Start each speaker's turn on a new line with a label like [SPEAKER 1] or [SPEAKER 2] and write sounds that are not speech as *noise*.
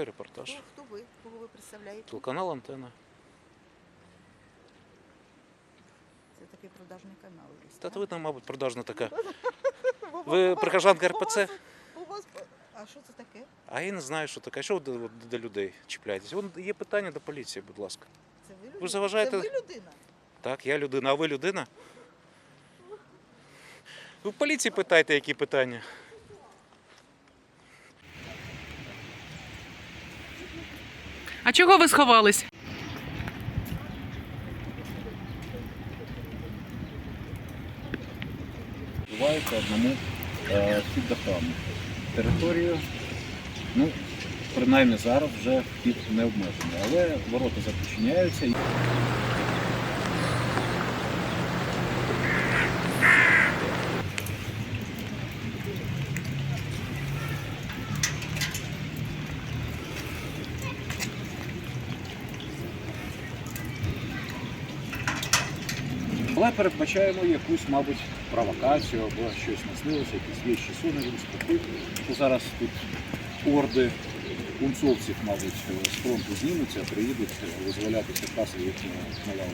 [SPEAKER 1] знімаю репортаж.
[SPEAKER 2] Хто, ви? Кого ви представляєте?
[SPEAKER 1] Телеканал Антена.
[SPEAKER 2] Це такий продажний канал.
[SPEAKER 1] Та то ви там, мабуть, продажна така. *laughs* Ви прихожанка РПЦ?
[SPEAKER 2] А що це таке?
[SPEAKER 1] А я не знаю, що таке. Що ви до, до людей чіпляєтесь? Вон є питання до поліції, будь ласка.
[SPEAKER 2] Це ви людина?
[SPEAKER 1] заважаєте-
[SPEAKER 2] Це ви людина?
[SPEAKER 1] Так, я людина, а ви людина? Ви в поліції питайте, які питання.
[SPEAKER 3] А чого ви сховались?
[SPEAKER 4] відбувається одному е, дахами. Територію, ну, принаймні зараз вже вхід не обмежений, але ворота зачиняються. Але передбачаємо якусь, мабуть, провокацію або щось наснилося, якісь вещі сунули, спокій. Що зараз тут орди унцовців, мабуть, з фронту знімуться, приїдуть визволяти Черкаси на малого.